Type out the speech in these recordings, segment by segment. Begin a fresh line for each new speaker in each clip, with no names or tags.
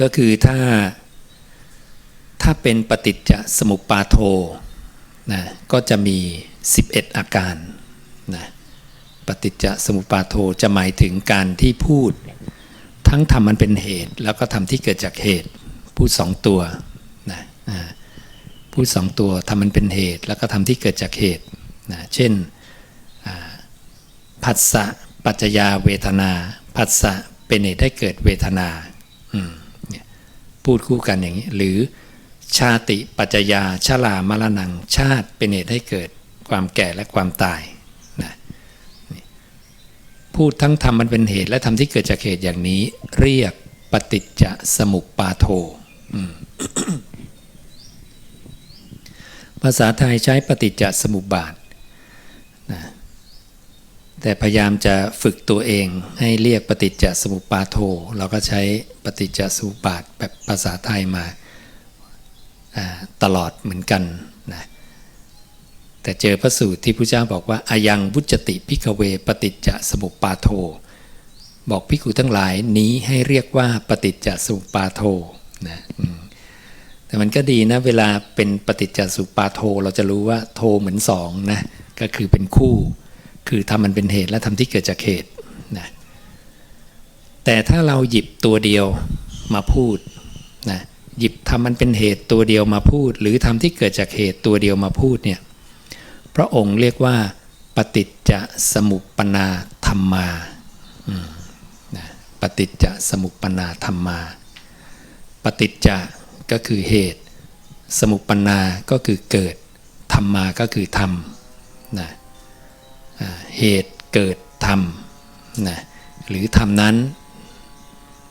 ก็คือถ้าถ้าเป็นปฏิจจสมุปปาโทนะก็จะมี 11 อาการนะปฏิจจสมุปปาโทจะหมายถึงการที่พูด ทั้งทำมันเป็นเหตุ แล้วก็ทำที่เกิดจากเหตุ พูดสองตัวนะพูดสองตัวทำมันเป็นเหตุ แล้วก็ทำที่เกิดจากเหตุนะเช่นผัสสะปัจจยาเวทนาผัสสะเป็นเหตุให้เกิดเวทนา พูดคู่กันอย่างนี้ หรือชาติปัจจยาชรามรณังชาติเป็นเหตุให้เกิดความแก่และความตายนะพูดทั้งทำมันเป็นเหตุและทำที่เกิดจากเหตุอย่างนี้ เรียกปฏิจจสมุปปาโทภาษาไทยใช้ปฏิจจสมุปบาทนะ แต่พยายามจะฝึกตัวเองให้เรียกปฏิจจสมุปาโท เราก็ใช้ปฏิจจสมุปบาทแบบภาษาไทยมาตลอดเหมือนกันนะแต่เจอพระสูตรที่พระเจ้าบอกว่าอายังบุจติพิกเว ปฏิจจสมุปปาโท บอกพิกุทั้งหลายนี้ให้เรียกว่าปฏิจจสมุปปาโทนะแต่มันก็ดีนะเวลาเป็นปฏิจจสมุปาโท เราจะรู้ว่าโทเหมือนสองนะก็คือเป็นคู่ คือทำมันเป็นเหตุและทำที่เกิดจากเหตุนะแต่ถ้าเราหยิบตัวเดียวมาพูดนะหยิบทำมันเป็นเหตุตัวเดียวมาพูด หรือทำที่เกิดจากเหตุตัวเดียวมาพูดเนี่ยพระองค์เรียกว่า ปฏิจจสมุปปนาธรรมาอืมนะปฏิจจสมุปปนาธรรมา ปฏิจจะก็คือเหตุ สมุปปนาก็คือเกิดธรรมาก็คือธรรมนะ เหตุเกิดธรรมนะหรือธรรมนั้น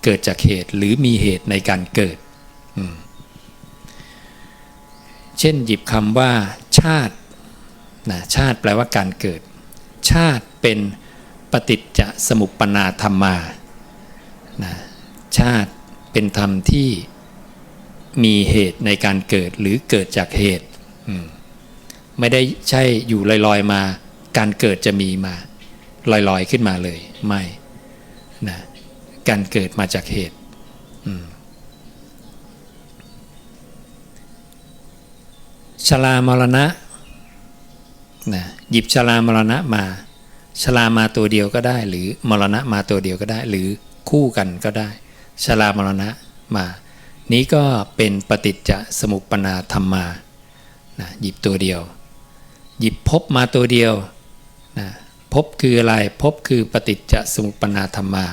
เกิดจากเหตุหรือมีเหตุในการเกิด เช่นหยิบคำว่า ชาตินะชาติแปลว่าการเกิด ชาติเป็นปฏิจจสมุปปนาธรรมานะชาติเป็นธรรมที่มีเหตุในการเกิดหรือเกิดจากเหตุ ไม่ได้ใช่อยู่ลอยๆมา การเกิดจะมีมาลอยๆขึ้นมาเลยไม่นะการเกิดมาจากเหตุชรามรณะนะหยิบชรามรณะมาชรามาตัวเดียวก็ได้ หรือมรณะมาตัวเดียวก็ได้ หรือคู่กันก็ได้ชรามรณะมา นี้ก็เป็นปฏิจจสมุปปนาธรรมานะหยิบตัวเดียว หยิบภพมาตัวเดียว นะภพคืออะไรภพคือปฏิจจสมุปปนาธรรมา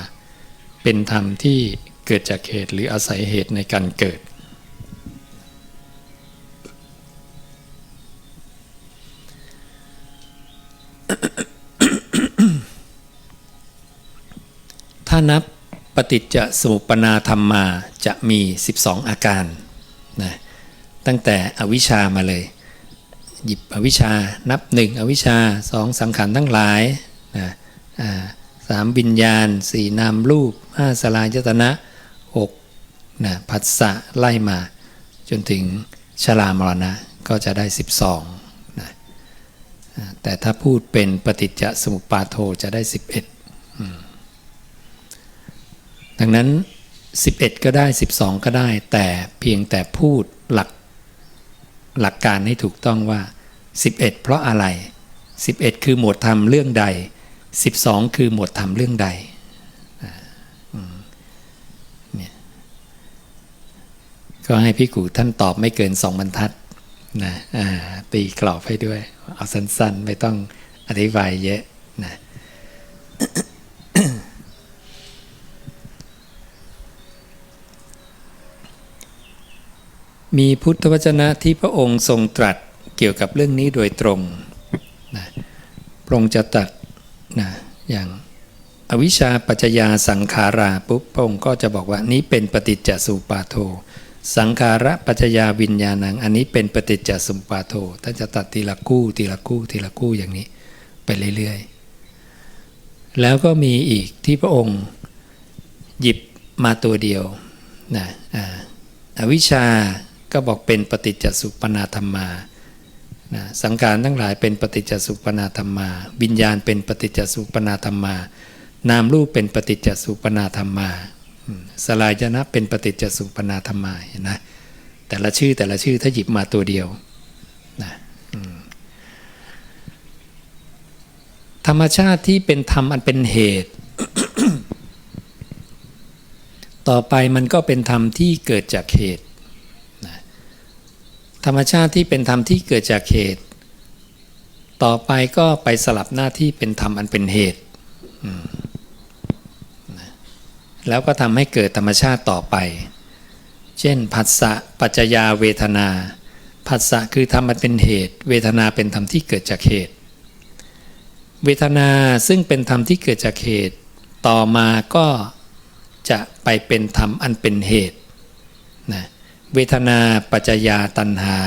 เป็นธรรมที่เกิดจากเหตุหรืออาศัยเหตุในการเกิด ถ้านับปฏิจจสมุปปนาธรรมาจะมี 12 อาการนะตั้งแต่อวิชามาเลย หยิบอวิชชานับ1อวิชชาสองสังขารทั้งหลายนะสามวิญญาณสี่นามรูปห้าสลายตนะหกนะผัสสะไล่มา จนถึงชรามรณะก็จะได้ 12นะอ่าแต่ถ้าพูดเป็นปฏิจจสมุปปาโทจะได้ 11อืมดังนั้น 11 ก็ได้ 12 ก็ได้ แต่เพียงแต่พูดหลัก หลักการให้ถูกต้องว่า 11 เพราะอะไร 11 คือหมวดธรรมเรื่องใด 12 คือหมวดธรรมเรื่องใดเนี่ยก็ให้พี่กูท่านตอบไม่เกินสองบรรทัดนะตีกรอบให้ด้วย เอาสั้นๆ ไม่ต้องอธิบายเยอะนะ มีพุทธวจนะที่พระองค์ทรงตรัสเกี่ยวกับเรื่องนี้โดยตรงนะพระองค์จะตรัสนะอย่างอวิชชาปัจจยาสังขาราปุ๊บพระองค์ก็จะบอกว่านี้เป็นปฏิจจสุปาโท สังขาระปัจจยาวิญญาณัง อันนี้เป็นปฏิจจสุปาโทท่านจะตัดทีละคู่ทีละคู่ทีละคู่อย่างนี้ไปเรื่อยๆ แล้วก็มีอีกที่พระองค์หยิบมาตัวเดียวนะออวิชชา ก็บอกเป็นปฏิจจสุปนาธรรมานะสังขารทั้งหลายเป็นปฏิจจสุปนาธรรมา วิญญาณเป็นปฏิจจสุปนาธรรมา นามรูปเป็นปฏิจจสุปนาธรรมาสลายนะเป็นปฏิจจสุปนาธรรมายนะแต่ละชื่อแต่ละชื่อถ้าหยิบมาตัวเดียวนะธรรมชาติที่เป็นธรรมอันเป็นเหตุ ต่อไปมันก็เป็นธรรมที่เกิดจากเหตุ ธรรมชาติที่เป็นธรรมที่เกิดจากเหตุ ต่อไปก็ไปสลับหน้าที่เป็นธรรมอันเป็นเหตุ แล้วก็ทำให้เกิดธรรมชาติต่อไป เช่นผัสสะปัจจยาเวทนาผัสสะคือธรรมอันเป็นเหตุ เวทนาเป็นธรรมที่เกิดจากเหตุ เวทนาซึ่งเป็นธรรมที่เกิดจากเหตุ ต่อมาก็จะไปเป็นธรรมอันเป็นเหตุนะ เวทนาปัจจยาตัณหา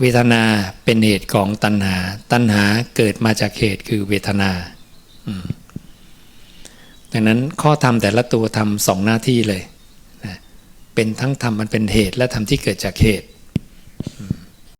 เวทนาเป็นเหตุของตัณหา ตัณหาเกิดมาจากเหตุคือเวทนาดังนั้นข้อธรรมแต่ละตัวทำสองหน้าที่เลย เป็นทั้งธรรมมันเป็นเหตุและธรรมที่เกิดจากเหตุ